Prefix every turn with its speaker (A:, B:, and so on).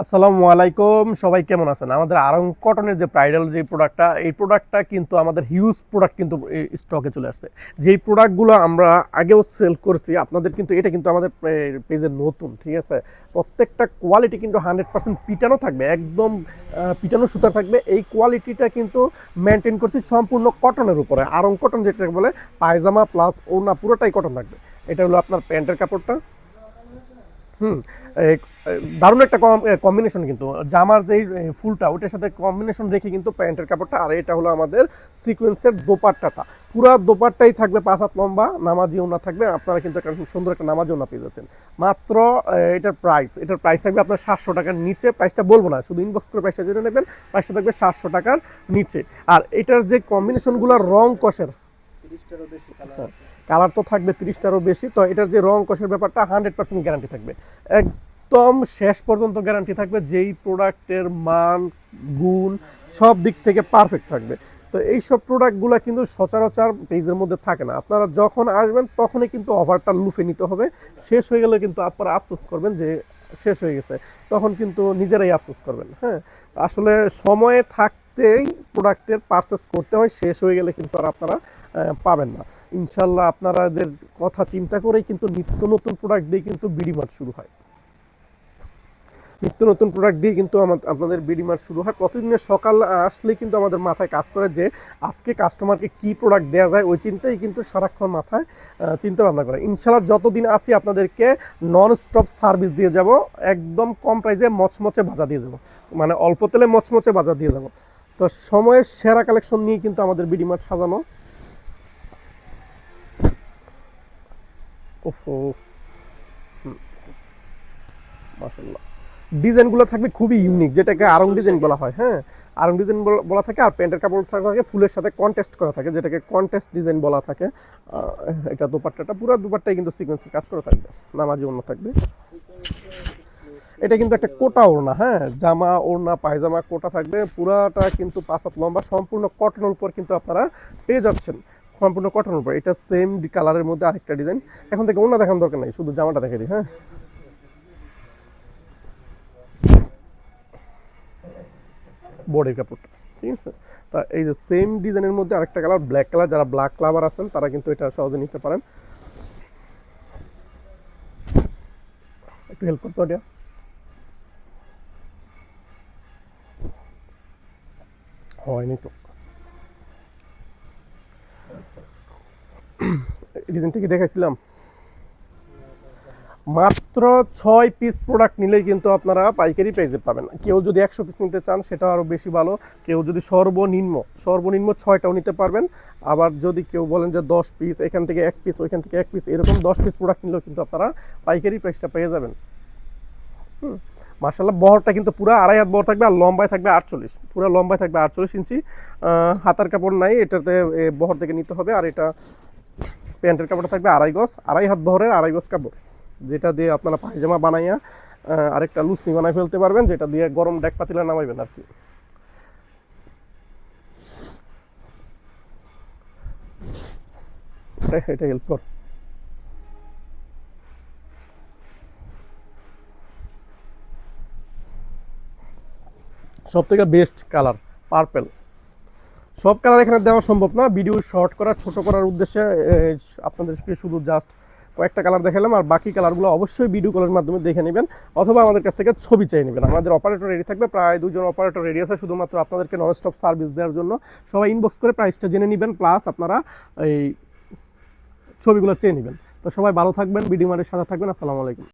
A: আসসালামু আলাইকুম, সবাই কেমন আছেন? আমাদের আরং কটনের যে প্রাইডাল যে প্রোডাক্টটা এই প্রোডাক্টটা কিন্তু আমাদের হিউজ প্রোডাক্ট কিন্তু স্টকে চলে আসছে। যেই প্রোডাক্টগুলো আমরা আগেও সেল করছি, আপনাদের কিন্তু এটা কিন্তু আমাদের পেজে নতুন, ঠিক আছে? প্রত্যেকটা কোয়ালিটি কিন্তু হান্ড্রেড পার্সেন্ট পিটানো থাকবে, একদম পিটানো সুতা থাকবে। এই কোয়ালিটিটা কিন্তু মেনটেন করছি সম্পূর্ণ কটনের উপরে। আরং কটন যেটা বলে, পায়জামা প্লাস ওনা পুরোটাই কটন থাকবে। এটা হলো আপনার প্যান্টের কাপড়টা। হুম দারুণ একটা কম্বিনেশন কিন্তু। জামার যে ফুলটা ওটার সাথে কম্বিনেশন রেখে কিন্তু প্যান্টের কাপড়টা, আর এটা হলো আমাদের সিকোয়েন্সের দোপাট্টাটা পুরা দোপাট্টাই থাকবে পাঁচ হাত লম্বা, নামাজি ওনা থাকবে, আপনারা কিন্তু একটা সুন্দর একটা নামাজি ওনা পেয়ে যাচ্ছেন। মাত্র এটার প্রাইস এটার প্রাইস থাকবে আপনার সাতশো টাকার নিচে প্রাইসটা বলব না, শুধু ইনবক্স করে প্রাইসটা জেনে নেবেন প্রাইসটা থাকবে সাতশো টাকার নিচে। আর এটার যে কম্বিনেশনগুলো রং কষের কালার তো থাকবে তিরিশটারও বেশি। তো এটার যে রং কষের ব্যাপারটা হান্ড্রেড পার্সেন্ট গ্যারান্টি থাকবে। একদম শেষ পর্যন্ত গ্যারান্টি থাকবে যেই প্রোডাক্টের মান গুণ সব দিক থেকে পারফেক্ট থাকবে। তো এইসব প্রোডাক্টগুলো কিন্তু সচরাচর পেজের মধ্যে থাকে না। আপনারা যখন আসবেন তখনই কিন্তু অফারটা লুফে নিতে হবে। শেষ হয়ে গেলে কিন্তু আপনারা আফসোস করবেন যে শেষ হয়ে গেছে। তখন কিন্তু নিজেরাই আফসোস করবেন হ্যাঁ? আসলে সময়ে থাকতেই প্রোডাক্টের পারচেস করতে হয়, শেষ হয়ে গেলে কিন্তু আর আপনারা পাবেন না। ইনশাল্লাহ আপনাদের কথা চিন্তা করেই কিন্তু নিত্য নতুন প্রোডাক্ট দিয়ে কিন্তু বিডি মার্ট শুরু হয়। নিত্য নতুন প্রোডাক্ট দিয়ে কিন্তু আমা- আপনাদের বিডি মার্ট শুরু হয়। প্রতিদিনের সকাল আসলে কিন্তু আমাদের মাথায় কাজ করে যে, আজকে কাস্টমারকে কি প্রোডাক্ট দেওয়া যায়, ওই চিন্তাই কিন্তু সারাক্ষণ মাথায় চিন্তা ভাবনা করে। ইনশাল্লাহ যতদিন আসি আপনাদেরকে নন স্টপ সার্ভিস দিয়ে যাব, একদম কম প্রাইসে মচমচে ভাজা দিয়ে যাব। মানে অল্প তেলে মচমচে ভাজা দিয়ে যাব। তো সময়ের সেরা কালেকশন নিয়ে কিন্তু আমাদের বিডি মার্ট সাজানো। মাশাল্লাহ ডিজাইনগুলো থাকবে খুবই ইউনিক যেটাকে আরং ডিজাইন বলা হয় হ্যাঁ? আরং ডিজাইন বলা থাকে আর প্যান্টের কাপড় থাকে ফুলের সাথে কন্টেস্ট করা থাকে যেটাকে কন্টেস্ট ডিজাইন বলা থাকে। এটা দুপাট্টাটা পুরো দুপাট্টাই কিন্তু সিকোয়েন্সের কাজ করা থাকবে নামাজি অন্য থাকবে। এটা কিন্তু একটা কোটা ওড়না হ্যাঁ? জামা, ওড়না, পায়জামা, কোটা থাকবে। পুরাটা কিন্তু পাঁচ হাত লম্বা, সম্পূর্ণ কটনের উপর কিন্তু আপনারা পেয়ে যাচ্ছেন। সম্পূর্ণ কটনের উপর। এটা সেম কালারের মধ্যে আরেকটা ডিজাইন এখন থেকে ওড়না দেখানোর দরকার নেই, শুধু জামাটা দেখে দিই হ্যাঁ? বডির কাপড়টা, ঠিক আছে? তা এই যে সেম ডিজাইনের মধ্যে আরেকটা কালার ব্ল্যাক কালার যারা ব্ল্যাক লাভার আছেন, তারা কিন্তু এটা সহজে নিতে পারেন। একটু হেল্প করতে ওটা হয়নি তো ডিজাইনটা কি দেখাইছিলাম মাত্র ছয় পিস প্রোডাক্ট নিলেই কিন্তু আপনারা পাইকারি প্রাইসে পাবেন। কেউ যদি একশো পিস নিতে চান, সেটা আরও বেশি ভালো। কেউ যদি সর্বনিম্ন সর্বনিম্ন ছয়টাও নিতে পারবেন। আবার যদি কেউ বলেন যে দশ পিস এখান থেকে এক পিস ওইখান থেকে এক পিস এরকম দশ পিস প্রোডাক্ট নিলেও কিন্তু আপনারা পাইকারি প্রাইসটা পেয়ে যাবেন। হুম। মার্শাল্লাহ বহরটা কিন্তু পুরো আড়াই হাত বহর থাকবে আর লম্বায় থাকবে আটচল্লিশ। পুরো লম্বায় থাকবে আটচল্লিশ ইঞ্চি। হাতার কাপড় নাই, এটাতে বহর থেকে নিতে হবে আর এটা প্যান্টের কাপড়টা থাকবে আড়াই গজ, আড়াই হাত বহরের আড়াই গজ কাপড়। যেটা দিয়ে আপনারা পায়জামা বানাইয়া আরেকটা লুসনি বানাই ফেলতে পারবেন, যেটা দিয়ে গরম ডেক পাতিলে নামাইবেন আর কি। এটা হেল্প কর। সব থেকে বেস্ট কালার পার্পেল সব কালার এখানে দেওয়া সম্ভব না ভিডিও শর্ট করা, ছোট করার উদ্দেশ্যে আপনাদেরকে শুধু জাস্ট কয়েকটা কালার দেখালাম, আর বাকি কালারগুলো অবশ্যই ভিডিও কলের মাধ্যমে দেখে নেবেন, অথবা আমাদের কাছ থেকে ছবি চেয়ে নেবেন। আমাদের অপারেটর রেডি থাকবে, প্রায় দুজন অপারেটর রেডি আছে, শুধুমাত্র আপনাদেরকে নন স্টপ সার্ভিস দেওয়ার জন্য। সবাই ইনবক্স করে প্রাইসটা জেনে নেবেন প্লাস আপনারা এই ছবিগুলো চেয়ে নেবেন। তো সবাই ভালো থাকবেন ভিডিও মারের সাথে থাকবেন, আসসালামু আলাইকুম।